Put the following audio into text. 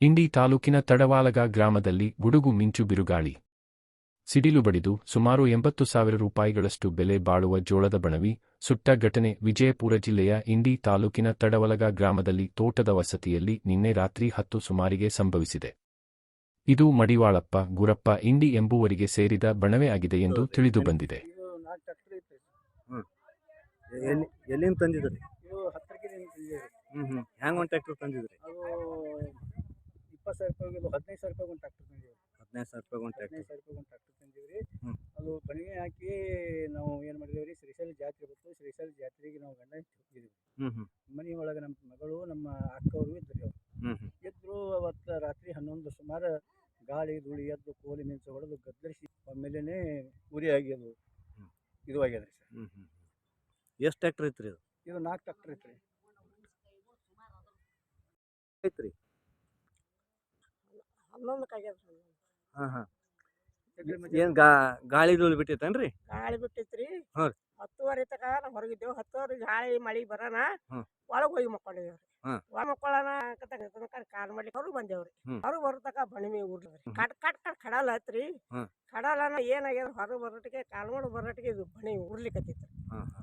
ಇಂಡಿ ತಾಲೂಕಿನ ತಡವಾಲಗ ಗ್ರಾಮದಲ್ಲಿ ಗುಡುಗು ಮಿಂಚು ಬಿರುಗಾಳಿ. ಸಿಡಿಲು ಬಡಿದು ಸುಮಾರು ಎಂಬತ್ತು ಸಾವಿರ ರೂಪಾಯಿಗಳಷ್ಟು ಬೆಲೆ ಬಾಳುವ ಜೋಳದ ಬಣವಿ, ಸುಟ್ಟ ಘಟನೆ ವಿಜಯಪುರ ಜಿಲ್ಲೆಯ ಇಂಡಿ ತಾಲೂಕಿನ ತಡವಲಗ ಗ್ರಾಮದಲ್ಲಿ ತೋಟದ ವಸತಿಯಲ್ಲಿ ನಿನ್ನೆ ರಾತ್ರಿ ಹತ್ತು ಸುಮಾರಿಗೆ ಸಂಭವಿಸಿದೆ. ಇದು ಮಡಿವಾಳಪ್ಪ, ಗುರಪ್ಪ ಇಂಡಿ ಎಂಬುವರಿಗೆ ಸೇರಿದ ಬಣವೆ ಆಗಿದೆ ಎಂದು ತಿಳಿದು ಬಂದಿದೆ. ಹ್ಯಾಂಗ ಒಂದ್ ಟ್ರ್ಯಾಕ್ಟರ್ ತಂದಿದ್ರಿ? ಇಪ್ಪತ್ತು ಸಾವಿರ ರೂಪಾಯಿ ಇದು ಹದಿನೈದು ಸಾವಿರ ರೂಪಾಯಿ ಒಂದು ಟ್ರ್ಯಾಕ್ಟರ್ ತಂದಿದ್ದೀವಿ. ಹದಿನೈದು ಸಾವಿರ ರೂಪಾಯಿ ಒಂದು ಹದಿನೈದು ಟ್ರ್ಯಾಕ್ಟರ್. ಸಾವಿರ ರೂಪಾಯಿ ಒಂದು ಟ್ರ್ಯಾಕ್ಟರ್ ತಂದಿದ್ದೀವಿ ಹ್ಮ್. ಅದು ಬಣಿಗೆ ಹಾಕಿ ನಾವು ಏನು ಮಾಡಿದೇವೆ ರೀ ಶ್ರೀಶೈಲ ಜಾತ್ರೆ ಬಂತು. ಶ್ರೀಶೈಲ ಜಾತ್ರೆಗೆ ನಾವು ಗಂಡ ಹೆಂಡ್ತಿ ಹ್ಮ್ ಹ್ಮ್. ಮನೆ ಒಳಗೆ ನಮ್ಮ ಮಗಳು ನಮ್ಮ ಅಕ್ಕವರು ಇದ್ದರು ಅವ್ರು ಹ್ಮ್ ಹ್ಮ್. ಇದ್ರು ಅವತ್ತು ರಾತ್ರಿ ಹನ್ನೊಂದು ಸುಮಾರು ಗಾಳಿ ಧೂಳಿ ಎದ್ದು ಕೋಲಿ ಮಿಂಚು ಹೊಡೆದು ಗದ್ದರಿಸಿ ಆಮೇಲೆ ಉರಿ ಆಗಿ ಅದು ಹ್ಮ್. ಇದು ಆಗ್ಯದ ರೀ ಸರ್. ಹ್ಮ್ ಹ್ಮ್. ಎಷ್ಟು ಟ್ರ್ಯಾಕ್ಟರ್ ಐತ್ರಿ ಇದು? ಇದು ನಾಲ್ಕು ಟ್ರ್ಯಾಕ್ಟರ್ ಐತ್ರಿ. ಐತ್ರಿ. ಹನ್ನೊಂದಕ್ಕೆ ಆಗ್ಯದ ಹಾ ಹಾ. ಏನ್ ಗಾ ಗಾಳಿ ಧೂಳು ಬಿಟ್ಟಿತ್ತನ್ರಿ? ಗಾಳಿ ಬಿಟ್ಟಿತ್ರಿ. ಹಾ ಹತ್ತುವರೆ ತಕ ನಾವು ಹೊರಗಿದ್ದೆವು. ಹತ್ತುವರೆ ಗಾಳಿ ಮಳಿ ಬರೋಣ ಹ್ಮ್. ಒಳಗೆ ಹೋಗಿ ಮಕ್ಕೊಂಡಿದ್ದೇವ್ರಿ ಹಾ. ಒಳ ಮಕ್ಕೊಳ್ಳೋಣ ತನಕ ಕಾಲ್ ಮಾಡ್ಲಿಕ್ಕೆ ಹೊರಗೆ ಬಂದೇವ್ರಿ. ಹ್ಮ್. ಹೊರಗೆ ಬರೋ ತಕ ಬಣಿಮೆ ಹ್ಮ್. ಕಟ್ ಕಟ್ ಕಟ್ ಕಡಲ ಹತ್ರಿ. ಹ್ಮ್. ಕಡಲನ ಏನಾಗ್ಯದ? ಹೊರಗೆ ಬರೋಟಿಗೆ ಕಾಲ್ ಮಾಡಿ ಬರೋಟಿಗೆ ಇದು ಬಣಿ ಉರ್ಲಿಕತ್ತಿತ್ತು ಹಾ ಹಾ.